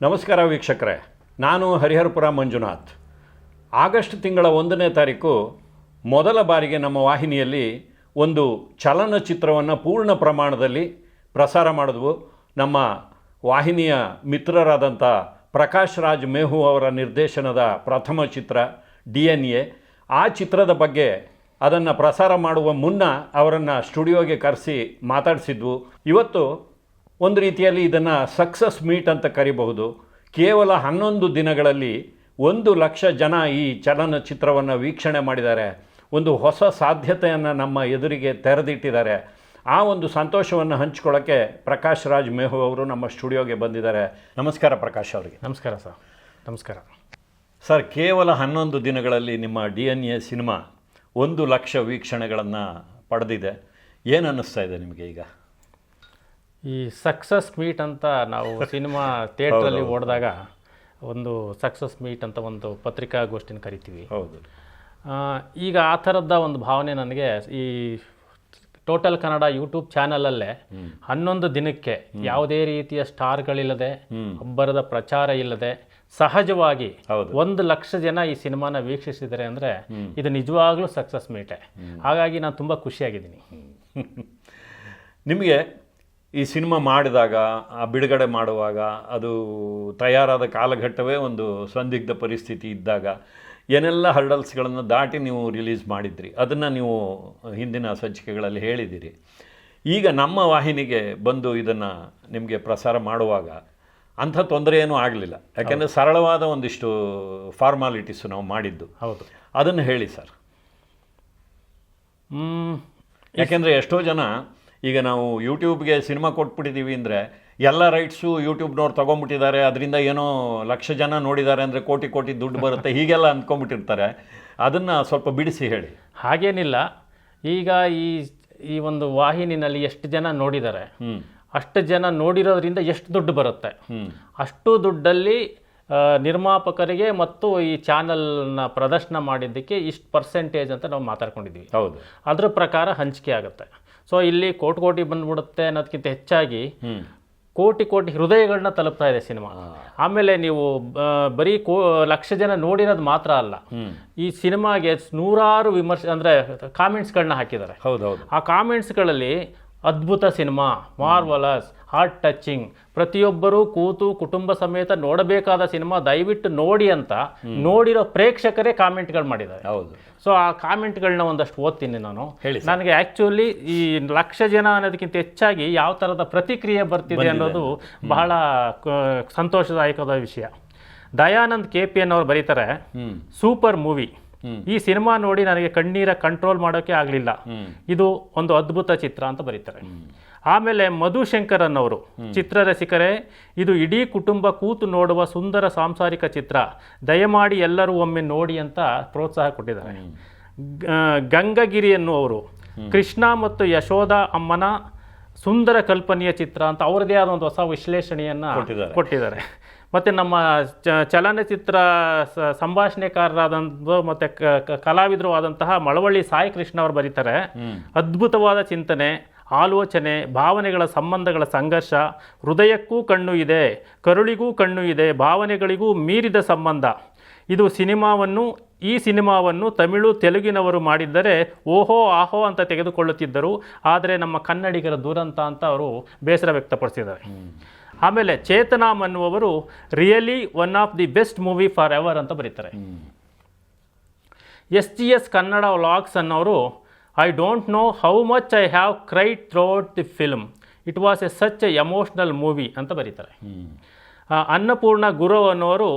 ನಮಸ್ಕಾರ ವೀಕ್ಷಕರೇ, ನಾನು ಹರಿಹರಪುರ ಮಂಜುನಾಥ್. ಆಗಸ್ಟ್ ತಿಂಗಳ ಒಂದನೇ ತಾರೀಕು ಮೊದಲ ಬಾರಿಗೆ ನಮ್ಮ ವಾಹಿನಿಯಲ್ಲಿ ಒಂದು ಚಲನಚಿತ್ರವನ್ನು ಪೂರ್ಣ ಪ್ರಮಾಣದಲ್ಲಿ ಪ್ರಸಾರ ಮಾಡಿದ್ವು. ನಮ್ಮ ವಾಹಿನಿಯ ಮಿತ್ರರಾದಂಥ ಪ್ರಕಾಶ್ ರಾಜ್ ಮೇಹು ಅವರ ನಿರ್ದೇಶನದ ಪ್ರಥಮ ಚಿತ್ರ, ಡಿ ಎನ್ ಎ. ಆ ಚಿತ್ರದ ಬಗ್ಗೆ ಅದನ್ನು ಪ್ರಸಾರ ಮಾಡುವ ಮುನ್ನ ಅವರನ್ನು ಸ್ಟುಡಿಯೋಗೆ ಕರೆಸಿ ಮಾತಾಡಿಸಿದ್ವು. ಇವತ್ತು ಒಂದು ರೀತಿಯಲ್ಲಿ ಇದನ್ನು ಸಕ್ಸಸ್ ಮೀಟ್ ಅಂತ ಕರಿಬಹುದು. ಕೇವಲ ಹನ್ನೊಂದು ದಿನಗಳಲ್ಲಿ ಒಂದು ಲಕ್ಷ ಜನ ಈ ಚಲನಚಿತ್ರವನ್ನು ವೀಕ್ಷಣೆ ಮಾಡಿದ್ದಾರೆ. ಒಂದು ಹೊಸ ಸಾಧ್ಯತೆಯನ್ನು ನಮ್ಮ ಎದುರಿಗೆ ತೆರೆದಿಟ್ಟಿದ್ದಾರೆ. ಆ ಒಂದು ಸಂತೋಷವನ್ನು ಹಂಚ್ಕೊಳ್ಳೋಕ್ಕೆ ಪ್ರಕಾಶ್ ರಾಜ್ ಮೇಹು ಅವರು ನಮ್ಮ ಸ್ಟುಡಿಯೋಗೆ ಬಂದಿದ್ದಾರೆ. ನಮಸ್ಕಾರ ಪ್ರಕಾಶ್ ಅವರಿಗೆ. ನಮಸ್ಕಾರ ಸರ್. ನಮಸ್ಕಾರ. ಸರ್ ಕೇವಲ ಹನ್ನೊಂದು ದಿನಗಳಲ್ಲಿ ನಿಮ್ಮ ಡಿ ಎನ್ ಎ ಸಿನಿಮಾ ಒಂದು ಲಕ್ಷ ವೀಕ್ಷಣೆಗಳನ್ನು ಪಡೆದಿದೆ. ಏನು ಅನ್ನಿಸ್ತಾ ಇದೆ ನಿಮಗೆ ಈಗ? ಈ ಸಕ್ಸಸ್ ಮೀಟ್ ಅಂತ ನಾವು ಸಿನಿಮಾ ಥಿಯೇಟ್ರಲ್ಲಿ ಓಡಿದಾಗ ಒಂದು ಸಕ್ಸಸ್ ಮೀಟ್ ಅಂತ ಒಂದು ಪತ್ರಿಕಾಗೋಷ್ಠಿನ ಕರಿತೀವಿ. ಹೌದು. ಈಗ ಆ ಥರದ ಒಂದು ಭಾವನೆ ನನಗೆ ಈ ಟೋಟಲ್ ಕನ್ನಡ ಯೂಟ್ಯೂಬ್ ಚಾನಲಲ್ಲೇ ಹನ್ನೊಂದು ದಿನಕ್ಕೆ ಯಾವುದೇ ರೀತಿಯ ಸ್ಟಾರ್ಗಳಿಲ್ಲದೆ ಅಬ್ಬರದ ಪ್ರಚಾರ ಇಲ್ಲದೆ ಸಹಜವಾಗಿ. ಒಂದು ಲಕ್ಷ ಜನ ಈ ಸಿನಿಮಾನ ವೀಕ್ಷಿಸಿದರೆ ಅಂದರೆ ಇದು ನಿಜವಾಗ್ಲೂ ಸಕ್ಸಸ್ ಮೀಟೆ. ಹಾಗಾಗಿ ನಾನು ತುಂಬ ಖುಷಿಯಾಗಿದ್ದೀನಿ. ನಿಮಗೆ ಈ ಸಿನಿಮಾ ಮಾಡಿದಾಗ ಆ ಬಿಡುಗಡೆ ಮಾಡುವಾಗ ಅದು ತಯಾರಾದ ಕಾಲಘಟ್ಟವೇ ಒಂದು ಸಂದಿಗ್ಧ ಪರಿಸ್ಥಿತಿ ಇದ್ದಾಗ ಏನೆಲ್ಲ ಹರ್ಡಲ್ಸ್ಗಳನ್ನು ದಾಟಿ ನೀವು ರಿಲೀಸ್ ಮಾಡಿದ್ರಿ? ಅದನ್ನು ನೀವು ಹಿಂದಿನ ಸಂಚಿಕೆಗಳಲ್ಲಿ ಹೇಳಿದ್ದೀರಿ ಈಗ ನಮ್ಮ ವಾಹಿನಿಗೆ ಬಂದು ಇದನ್ನು ನಿಮಗೆ ಪ್ರಸಾರ ಮಾಡುವಾಗ ಅಂಥ ತೊಂದರೆ ಏನೂ ಆಗಲಿಲ್ಲ. ಯಾಕೆಂದರೆ ಸರಳವಾದ ಒಂದಿಷ್ಟು ಫಾರ್ಮಾಲಿಟೀಸು ನಾವು ಮಾಡಿದ್ದು. ಹೌದು. ಅದನ್ನು ಹೇಳಿ ಸರ್. ಯಾಕೆಂದರೆ ಎಷ್ಟೋ ಜನ ಈಗ ನಾವು ಯೂಟ್ಯೂಬ್ಗೆ ಸಿನಿಮಾ ಕೊಟ್ಬಿಟ್ಟಿದ್ದೀವಿ ಅಂದರೆ ಎಲ್ಲ ರೈಟ್ಸು ಯೂಟ್ಯೂಬ್ನವ್ರು ತೊಗೊಂಬಿಟ್ಟಿದ್ದಾರೆ ಅದರಿಂದ ಏನೋ ಲಕ್ಷ ಜನ ನೋಡಿದ್ದಾರೆ ಅಂದರೆ ಕೋಟಿ ಕೋಟಿ ದುಡ್ಡು ಬರುತ್ತೆ. ಹೀಗೆಲ್ಲ ಅಂದ್ಕೊಂಬಿಟ್ಟಿರ್ತಾರೆ ಅದನ್ನು ಸ್ವಲ್ಪ ಬಿಡಿಸಿ ಹೇಳಿ. ಹಾಗೇನಿಲ್ಲ. ಈಗ ಈ ಈ ಒಂದು ವಾಹಿನಿನಲ್ಲಿ ಎಷ್ಟು ಜನ ನೋಡಿದ್ದಾರೆ? ಅಷ್ಟು ಜನ ನೋಡಿರೋದ್ರಿಂದ ಎಷ್ಟು ದುಡ್ಡು ಬರುತ್ತೆ? ಅಷ್ಟು ದುಡ್ಡಲ್ಲಿ ನಿರ್ಮಾಪಕರಿಗೆ ಮತ್ತು ಈ ಚಾನಲ್ನ ಪ್ರದರ್ಶನ ಮಾಡಿದ್ದಕ್ಕೆ ಇಷ್ಟು ಪರ್ಸೆಂಟೇಜ್ ಅಂತ ನಾವು ಮಾತಾಡ್ಕೊಂಡಿದ್ದೀವಿ. ಹೌದು. ಅದ್ರ ಪ್ರಕಾರ ಹಂಚಿಕೆ ಆಗುತ್ತೆ. ಸೊ ಇಲ್ಲಿ ಕೋಟಿ ಕೋಟಿ ಬಂದ್ಬಿಡುತ್ತೆ ಅನ್ನೋದಕ್ಕಿಂತ ಹೆಚ್ಚಾಗಿ ಕೋಟಿ ಕೋಟಿ ಹೃದಯಗಳನ್ನ ತಲುಪ್ತಾ ಇದೆ ಸಿನಿಮಾ. ಆಮೇಲೆ ನೀವು ಬರೀ ಕೋ ಲಕ್ಷ ಜನ ನೋಡಿರೋದು ಮಾತ್ರ ಅಲ್ಲ. ಈ ಸಿನಿಮಾಗೆ ನೂರಾರು ವಿಮರ್ಶೆ ಅಂದರೆ ಕಾಮೆಂಟ್ಸ್ಗಳನ್ನ ಹಾಕಿದ್ದಾರೆ. ಹೌದೌದು ಹೌದು. ಆ ಕಾಮೆಂಟ್ಸ್ಗಳಲ್ಲಿ ಅದ್ಭುತ ಸಿನಿಮಾ ಮಾರ್ವಲಸ್ ಹಾರ್ಟ್ ಟಚಿಂಗ್ ಪ್ರತಿಯೊಬ್ಬರೂ ಕೂತು ಕುಟುಂಬ ಸಮೇತ ನೋಡಬೇಕಾದ ಸಿನಿಮಾ ದಯವಿಟ್ಟು ನೋಡಿ ಅಂತ ನೋಡಿರೋ ಪ್ರೇಕ್ಷಕರೇ ಕಾಮೆಂಟ್ಗಳು ಮಾಡಿದ್ದಾರೆ. ಹೌದು. ಸೊ ಆ ಕಾಮೆಂಟ್ಗಳನ್ನ ಒಂದಷ್ಟು ಓದ್ತೀನಿ ನಾನು. ಹೇಳಿ ನನಗೆ ಆ್ಯಕ್ಚುಲಿ ಈ ಲಕ್ಷ ಜನ ಅನ್ನೋದಕ್ಕಿಂತ ಹೆಚ್ಚಾಗಿ ಯಾವ ಥರದ ಪ್ರತಿಕ್ರಿಯೆ ಬರ್ತಿದೆ ಅನ್ನೋದು ಬಹಳ ಸಂತೋಷದಾಯಕದ ಸಂತೋಷದಾಯಕವಾದ ವಿಷಯ. ದಯಾನಂದ್ ಕೆ ಪಿ ಎನ್ ಅವ್ರು ಬರೀತಾರೆ ಸೂಪರ್ ಮೂವಿ. ಈ ಸಿನಿಮಾ ನೋಡಿ ನನಗೆ ಕಣ್ಣೀರ ಕಂಟ್ರೋಲ್ ಮಾಡೋಕೆ ಆಗಲಿಲ್ಲ. ಇದು ಒಂದು ಅದ್ಭುತ ಚಿತ್ರ ಅಂತ ಬರೀತಾರೆ. ಆಮೇಲೆ ಮಧುಶಂಕರ್ ಅನ್ನೋರು ಚಿತ್ರರಸಿಕರೇ ಇದು ಇಡೀ ಕುಟುಂಬ ಕೂತು ನೋಡುವ ಸುಂದರ ಸಾಂಸಾರಿಕ ಚಿತ್ರ. ದಯಮಾಡಿ ಎಲ್ಲರೂ ಒಮ್ಮೆ ನೋಡಿ ಅಂತ ಪ್ರೋತ್ಸಾಹ ಕೊಟ್ಟಿದ್ದಾರೆ. ಗಂಗಗಿರಿಯನ್ನು ಅವರು ಕೃಷ್ಣ ಮತ್ತು ಯಶೋಧ ಅಮ್ಮನ ಸುಂದರ ಕಲ್ಪನೆಯ ಚಿತ್ರ ಅಂತ ಅವರದೇ ಆದ ಒಂದು ಹೊಸ ವಿಶ್ಲೇಷಣೆಯನ್ನು ಕೊಟ್ಟಿದ್ದಾರೆ. ಮತ್ತು ನಮ್ಮ ಚ- ಚಲನಚಿತ್ರ ಸಂಭಾಷಣೆಕಾರರಾದಂಥ ಮತ್ತು ಕಲಾವಿದರು ಆದಂತಹ ಮಳವಳ್ಳಿ ಸಾಯಿ ಕೃಷ್ಣ ಅವರು ಬರೀತಾರೆ. ಅದ್ಭುತವಾದ ಚಿಂತನೆ ಆಲೋಚನೆ ಭಾವನೆಗಳ ಸಂಬಂಧಗಳ ಸಂಘರ್ಷ ಹೃದಯಕ್ಕೂ ಕಣ್ಣು ಇದೆ ಕರುಳಿಗೂ ಕಣ್ಣು ಇದೆ ಭಾವನೆಗಳಿಗೂ ಮೀರಿದ ಸಂಬಂಧ. ಇದು ಸಿನಿಮಾವನ್ನು ಈ ಸಿನಿಮಾವನ್ನು ತಮಿಳು ತೆಲುಗಿನವರು ಮಾಡಿದ್ದರೆ ಓಹೋ ಆಹೋ ಅಂತ ತೆಗೆದುಕೊಳ್ಳುತ್ತಿದ್ದರು. ಆದರೆ ನಮ್ಮ ಕನ್ನಡಿಗರ ದುರಂತ ಅಂತ ಅವರು ಬೇಸರ ವ್ಯಕ್ತಪಡಿಸಿದ್ದಾರೆ. ಆಮೇಲೆ ಚೇತನಾಮ್ ಅನ್ನುವರು really one of the best movie forever ಅಂತ ಬರೀತಾರೆ. S G S Kannada vlogs ಅನ್ನೋರು I don't know how much I have cried throughout the film. It was a such a emotional movie ಅಂತ ಬರೀತಾರೆ. ಅನ್ನಪೂರ್ಣ ಗುರು ಅನ್ನೋರು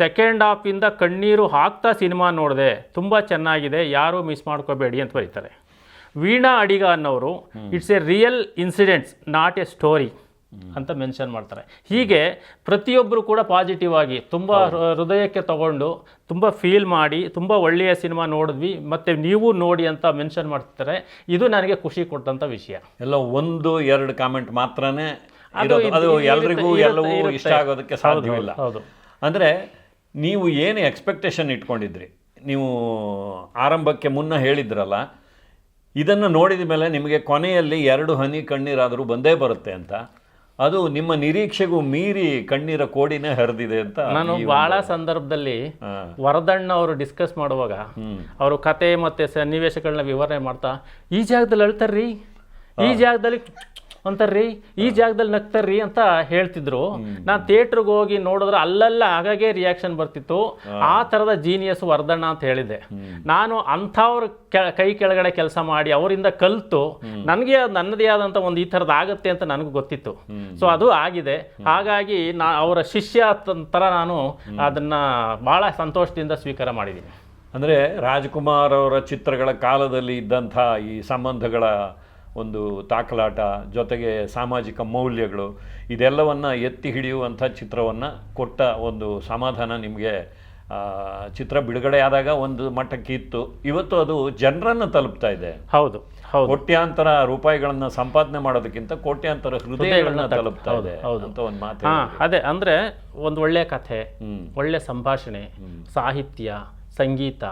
ಸೆಕೆಂಡ್ ಹಾಫಿಂದ ಕಣ್ಣೀರು ಹಾಕ್ತಾ cinema ನೋಡಿದೆ ತುಂಬ ಚೆನ್ನಾಗಿದೆ ಯಾರೂ ಮಿಸ್ ಮಾಡ್ಕೋಬೇಡಿ ಅಂತ ಬರೀತಾರೆ. ವೀಣಾ ಅಡಿಗ ಅನ್ನೋರು it's a real incidents not a story. ಅಂತ ಮೆನ್ಷನ್ ಮಾಡ್ತಾರೆ. ಹೀಗೆ ಪ್ರತಿಯೊಬ್ಬರು ಕೂಡ ಪಾಸಿಟಿವ್ ಆಗಿ ತುಂಬ ಹೃದಯಕ್ಕೆ ತಗೊಂಡು ತುಂಬ ಫೀಲ್ ಮಾಡಿ ತುಂಬ ಒಳ್ಳೆಯ ಸಿನಿಮಾ ನೋಡಿದ್ವಿ ಮತ್ತು ನೀವು ನೋಡಿ ಅಂತ ಮೆನ್ಷನ್ ಮಾಡ್ತಾರೆ ಇದು ನನಗೆ ಖುಷಿ ಕೊಟ್ಟಂಥ ವಿಷಯ. ಎಲ್ಲ ಒಂದು ಎರಡು ಕಾಮೆಂಟ್ ಮಾತ್ರನೇ ಅದು ಎಲ್ರಿಗೂ ಎಲ್ಲವೂ ಇಷ್ಟ ಆಗೋದಕ್ಕೆ ಸಾಧ್ಯವಿಲ್ಲ. ಹೌದು. ಅಂದರೆ ನೀವು ಏನು ಎಕ್ಸ್ಪೆಕ್ಟೇಷನ್ ಇಟ್ಕೊಂಡಿದ್ರಿ? ನೀವು ಆರಂಭಕ್ಕೆ ಮುನ್ನ ಹೇಳಿದ್ರಲ್ಲ ಇದನ್ನು ನೋಡಿದ ಮೇಲೆ ನಿಮಗೆ ಕೊನೆಯಲ್ಲಿ ಎರಡು ಹನಿ ಕಣ್ಣೀರಾದರೂ ಬಂದೇ ಬರುತ್ತೆ ಅಂತ. ಅದು ನಿಮ್ಮ ನಿರೀಕ್ಷೆಗೂ ಮೀರಿ ಕಣ್ಣೀರ ಕೋಡಿನೇ ಹರಿದಿದೆ ಅಂತ ನಾನು ಬಹಳ ಸಂದರ್ಭದಲ್ಲಿ ವರದಣ್ಣ ಅವರು ಡಿಸ್ಕಸ್ ಮಾಡುವಾಗ. ಅವರು ಕತೆ ಮತ್ತೆ ಸನ್ನಿವೇಶಗಳನ್ನ ವಿವರಣೆ ಮಾಡ್ತಾ ಈ ಜಾಗದಲ್ಲಿ ಅಳ್ತಾರ್ರಿ ಈ ಜಾಗದಲ್ಲಿ ಅಂತಾರ್ರಿ? ಈ ಜಾಗದಲ್ಲಿ ನಗ್ತಾರ್ರಿ ಅಂತ ಹೇಳ್ತಿದ್ರು. ನಾನು ಥಿಯೇಟ್ರಿಗೆ ಹೋಗಿ ನೋಡಿದ್ರೆ ಅಲ್ಲಲ್ಲ ಆಗಾಗೆ ರಿಯಾಕ್ಷನ್ ಬರ್ತಿತ್ತು. ಆ ಥರದ ಜೀನಿಯಸ್ ವರ್ಧಣ್ಣ ಅಂತ ಹೇಳಿದೆ. ನಾನು ಅಂಥವ್ರ ಕೆ- ಕೆಳಗಡೆ ಕೆಲಸ ಮಾಡಿ ಅವರಿಂದ ಕಲಿತು ನನಗೆ ನನ್ನದೇ ಆದಂಥ ಒಂದು ಈ ಥರದ್ದು ಆಗುತ್ತೆ ಅಂತ ನನಗೂ ಗೊತ್ತಿತ್ತು. ಸೊ ಅದು ಆಗಿದೆ. ಹಾಗಾಗಿ ನಾ ಅವರ ಶಿಷ್ಯ ಥರ ನಾನು ಅದನ್ನ ಭಾಳ ಸಂತೋಷದಿಂದ ಸ್ವೀಕಾರ ಮಾಡಿದ್ದೀನಿ ಅಂದರೆ ರಾಜ್ಕುಮಾರ್ ಅವರ ಚಿತ್ರಗಳ ಕಾಲದಲ್ಲಿ ಇದ್ದಂಥ ಈ ಸಂಬಂಧಗಳ ಒಂದು ತಾಕಲಾಟ ಜೊತೆಗೆ ಸಾಮಾಜಿಕ ಮೌಲ್ಯಗಳು ಇದೆಲ್ಲವನ್ನ ಎತ್ತಿ ಹಿಡಿಯುವಂಥ ಚಿತ್ರವನ್ನು ಕೊಟ್ಟ ಒಂದು ಸಮಾಧಾನ ನಿಮಗೆ ಚಿತ್ರ ಬಿಡುಗಡೆ ಆದಾಗ ಒಂದು ಮಟ್ಟಕ್ಕೆ ಇತ್ತು. ಇವತ್ತು ಅದು ಜನರನ್ನು ತಲುಪ್ತಾ ಇದೆ. ಹೌದು ಹೌದು. ಕೋಟ್ಯಾಂತರ ರೂಪಾಯಿಗಳನ್ನ ಸಂಪಾದನೆ ಮಾಡೋದಕ್ಕಿಂತ ಕೋಟ್ಯಾಂತರ ಹೃದಯಗಳನ್ನ ತಲುಪ್ತಾ ಇದೆ. ಅಂತ ಒಂದು ಮಾತು ಅದೇ ಅಂದ್ರೆ ಒಂದು ಒಳ್ಳೆಯ ಕಥೆ ಹ್ಮ್. ಒಳ್ಳೆ ಸಂಭಾಷಣೆ ಸಾಹಿತ್ಯ ಸಂಗೀತ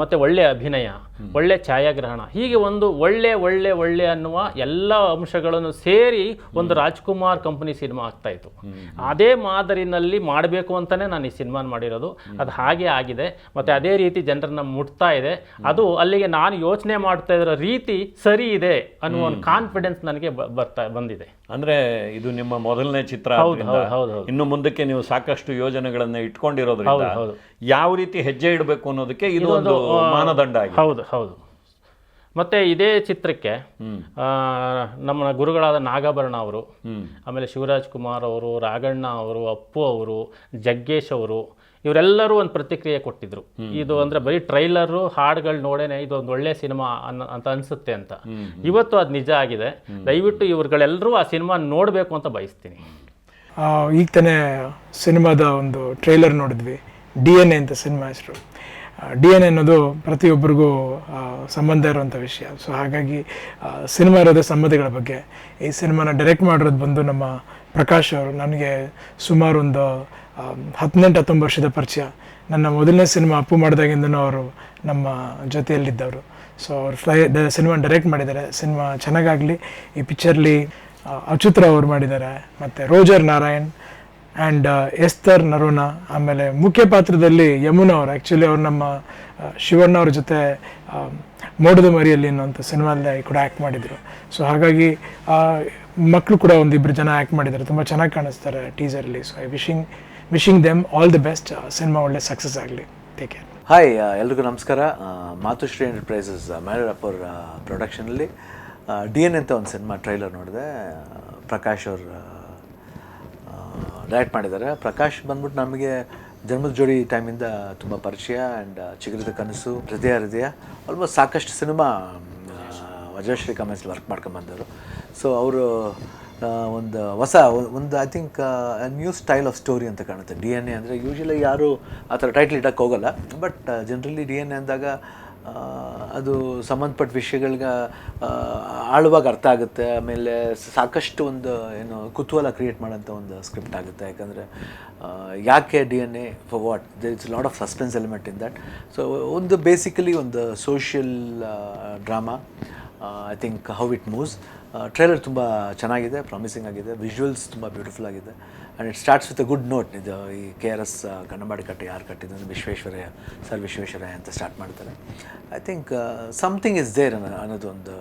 ಮತ್ತೆ ಒಳ್ಳೆ ಅಭಿನಯ ಒಳ್ಳೆ ಛಾಯಾಗ್ರಹಣ. ಹೀಗೆ ಒಂದು ಒಳ್ಳೆ ಒಳ್ಳೆ ಒಳ್ಳೆ ಅನ್ನುವ ಎಲ್ಲ ಅಂಶಗಳನ್ನು ಸೇರಿ ಒಂದು ರಾಜ್ಕುಮಾರ್ ಕಂಪನಿ ಸಿನಿಮಾ ಆಗ್ತಾ ಇತ್ತು. ಅದೇ ಮಾದರಿನಲ್ಲಿ ಮಾಡಬೇಕು ಅಂತಾನೆ ನಾನು ಈ ಸಿನಿಮಾ ಮಾಡಿರೋದು. ಅದು ಹಾಗೆ ಆಗಿದೆ. ಮತ್ತೆ ಅದೇ ರೀತಿ ಜನರನ್ನ ಮುಟ್ತಾ ಇದೆ. ಅದು ಅಲ್ಲಿಗೆ ನಾನು ಯೋಚನೆ ಮಾಡ್ತಾ ಇರೋ ರೀತಿ ಸರಿ ಇದೆ ಅನ್ನುವ ಒಂದು ಕಾನ್ಫಿಡೆನ್ಸ್ ನನಗೆ ಬರ್ತಾ ಬಂದಿದೆ. ಅಂದ್ರೆ ಇದು ನಿಮ್ಮ ಮೊದಲನೇ ಚಿತ್ರ. ಇನ್ನು ಮುಂದಕ್ಕೆ ನೀವು ಸಾಕಷ್ಟು ಯೋಜನೆಗಳನ್ನ ಇಟ್ಕೊಂಡಿರೋದ್ರಿಂದ. ಯಾವ ರೀತಿ ಹೆಜ್ಜೆ ಇಡಬೇಕು ಅನ್ನೋದಕ್ಕೆ ಇದು ಒಂದು ಮಾನದಂಡ ಆಗಿದೆ. ಹೌದು. ಹೌದು. ಮತ್ತೆ ಇದೇ ಚಿತ್ರಕ್ಕೆ ನಮ್ಮ ಗುರುಗಳಾದ ನಾಗಾಭರಣ ಅವರು ಆಮೇಲೆ ಶಿವರಾಜ್ ಕುಮಾರ್ ಅವರು ರಾಘಣ್ಣ ಅವರು ಅಪ್ಪು ಅವರು ಜಗ್ಗೇಶ್ ಅವರು ಇವರೆಲ್ಲರೂ ಒಂದು ಪ್ರತಿಕ್ರಿಯೆ ಕೊಟ್ಟಿದ್ರು. ಇದು ಅಂದ್ರೆ ಬರೀ ಟ್ರೈಲರು ಹಾಡುಗಳು ನೋಡೇನೆ ಇದು ಒಂದು ಒಳ್ಳೆ ಸಿನಿಮಾ ಅನ್ನ ಅಂತ ಅನ್ಸುತ್ತೆ ಅಂತ. ಇವತ್ತು ಅದು ನಿಜ ಆಗಿದೆ. ದಯವಿಟ್ಟು ಇವ್ರುಗಳೆಲ್ಲರೂ ಆ ಸಿನಿಮಾ ನೋಡಬೇಕು ಅಂತ ಬಯಸ್ತೀನಿ. ಆ, ಈಗ ತಾನೇ ಸಿನಿಮಾದ ಒಂದು ಟ್ರೈಲರ್ ನೋಡಿದ್ವಿ. ಡಿ ಎನ್ ಎ ಅಂತ ಸಿನಿಮಾ ಹೆಸರು. ಡಿ ಎನ್ ಅನ್ನೋದು ಪ್ರತಿಯೊಬ್ಬರಿಗೂ ಸಂಬಂಧ ಇರುವಂಥ ವಿಷಯ. ಸೊ ಹಾಗಾಗಿ ಸಿನಿಮಾ ಇರೋದೇ ಸಂಬಂಧಗಳ ಬಗ್ಗೆ. ಈ ಸಿನಿಮಾನ ಡೈರೆಕ್ಟ್ ಮಾಡಿರೋದು ಬಂದು ನಮ್ಮ ಪ್ರಕಾಶ್ ಅವರು. ನನಗೆ ಸುಮಾರು ಒಂದು ಹದಿನೆಂಟು, ಹತ್ತೊಂಬತ್ತು ವರ್ಷದ ಪರಿಚಯ. ನನ್ನ ಮೊದಲನೇ ಸಿನಿಮಾ ಅಪ್ಪು ಮಾಡಿದಾಗಿಂದನೂ ಅವರು ನಮ್ಮ ಜೊತೆಯಲ್ಲಿದ್ದವರು. ಸೊ ಅವರು ಫ್ಲೈ ಸಿನಿಮಾ ಡೈರೆಕ್ಟ್ ಮಾಡಿದ್ದಾರೆ. ಸಿನಿಮಾ ಚೆನ್ನಾಗಾಗಲಿ. ಈ ಪಿಕ್ಚರ್ಲಿ ಅಚ್ಯುತ್ ಅವರು ಅವ್ರು ಮಾಡಿದ್ದಾರೆ. ಮತ್ತು Roger Narayan and Esther Noronha ಆಮೇಲೆ ಮುಖ್ಯ ಪಾತ್ರದಲ್ಲಿ ಯಮುನಾ ಅವರು. ಆ್ಯಕ್ಚುಲಿ ಅವ್ರು ನಮ್ಮ ಶಿವಣ್ಣ ಅವ್ರ ಜೊತೆ ಮೋಡದ ಮರಿಯಲ್ಲಿ ಅನ್ನೋಂಥ ಸಿನಿಮಾದಲ್ಲಿ ಕೂಡ ಆ್ಯಕ್ಟ್ ಮಾಡಿದರು. ಸೊ ಹಾಗಾಗಿ ಮಕ್ಕಳು ಕೂಡ ಒಂದಿಬ್ಬರು ಜನ ಆ್ಯಕ್ಟ್ ಮಾಡಿದ್ದಾರೆ. ತುಂಬ ಚೆನ್ನಾಗಿ ಕಾಣಿಸ್ತಾರೆ ಟೀಸರಲ್ಲಿ so I wishing wishing them all the best cinema ಒಳ್ಳೆ ಸಕ್ಸಸ್ ಆಗಲಿ. ಟೇಕ್ ಕೇರ್ ಹಾಯ್ ಎಲ್ರಿಗೂ ನಮಸ್ಕಾರ. ಮಾತುಶ್ರೀ ಎಂಟರ್ಪ್ರೈಸಸ್ ಮೇಳರಪ್ಪ ಅಪ್ಪರ್ ಪ್ರೊಡಕ್ಷನಲ್ಲಿ ಡಿ ಎನ್ ಅಂತ ಒಂದು ಸಿನಿಮಾ ಟ್ರೈಲರ್ ನೋಡಿದೆ. ಪ್ರಕಾಶ್ ಅವರು ಡೈರೆಕ್ಟ್ ಮಾಡಿದ್ದಾರೆ. ಪ್ರಕಾಶ್ ಬಂದ್ಬಿಟ್ಟು ನಮಗೆ ಜನ್ಮದ ಜೋಡಿ ಟೈಮಿಂದ ತುಂಬ ಪರಿಚಯ ಆ್ಯಂಡ್ ಚಿಗುರಿದ ಕನಸು, ಹೃದಯ ಹೃದಯ ಆಲ್ಮೋಸ್ಟ್ ಸಾಕಷ್ಟು ಸಿನಿಮಾ ವಜ್ರಶ್ರೀ ಕಮೆನ್ಸ್ ವರ್ಕ್ ಮಾಡ್ಕೊಂಬಂದರು ಸೊ ಅವರು ಒಂದು ಹೊಸ, ಒಂದು I think new style of story ಅಂತ ಕಾಣುತ್ತೆ. ಡಿ ಎನ್ ಎ ಅಂದರೆ ಯೂಶಲಿ ಯಾರು ಆ ಥರ ಟೈಟ್ಲ್ ಇಡೋಕ್ಕೆ ಹೋಗಲ್ಲ but generally D N A ಅಂದಾಗ ಅದು ಸಂಬಂಧಪಟ್ಟ ವಿಷಯಗಳಿಗೆ ಆಳುವಾಗ ಅರ್ಥ ಆಗುತ್ತೆ. ಆಮೇಲೆ ಸಾಕಷ್ಟು ಒಂದು, ಏನು, ಕುತೂಹಲ ಕ್ರಿಯೇಟ್ ಮಾಡೋಂಥ ಒಂದು ಸ್ಕ್ರಿಪ್ಟ್ ಆಗುತ್ತೆ. ಯಾಕಂದರೆ ಯಾಕೆ D N A for what there it's lot of suspense element in that so ಒಂದು ಬೇಸಿಕಲಿ ಒಂದು social drama I think how it moves trailer ತುಂಬ ಚೆನ್ನಾಗಿದೆ ಪ್ರಾಮಿಸಿಂಗ್ ಆಗಿದೆ ವಿಜುವಲ್ಸ್ ತುಂಬ ಬ್ಯೂಟಿಫುಲ್ ಆಗಿದೆ. And it starts with a good note ಇದು ಈ K R S Kannambadi ಕಟ್ಟೆ, ಯಾರು ಕಟ್ಟಿದ್ದು ವಿಶ್ವೇಶ್ವರಯ್ಯ ಸರ್ ವಿಶ್ವೇಶ್ವರಯ್ಯ ಅಂತ ಸ್ಟಾರ್ಟ್ ಮಾಡ್ತಾರೆ. I think something is there ಅನ್ನೋ ಅನ್ನೋದೊಂದು